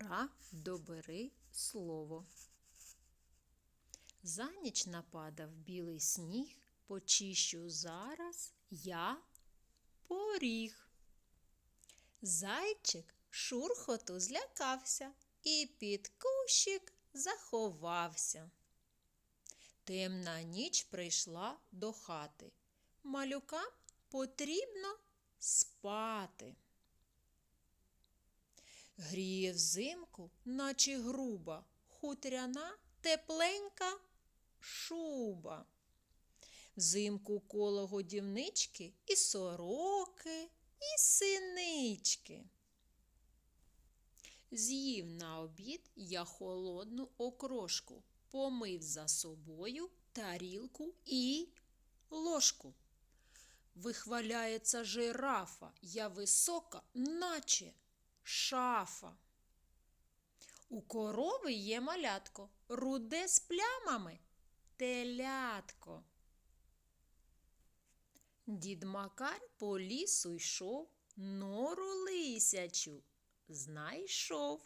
Гра добери слово. За ніч нападав білий сніг, почищу зараз я поріг. Зайчик шурхоту злякався і під кущик заховався. Темна ніч прийшла до хати. Малюкам потрібно спати. Взимку, наче груба, хутряна тепленька шуба. Взимку коло годівнички і сороки, і синички. З'їв на обід я холодну окрошку, помив за собою тарілку і ложку. Вихваляється жирафа, я висока, наче шафа. У корови є малятко, руде з плямами телятко. Дід Макар по лісу йшов, нору лисячу знайшов.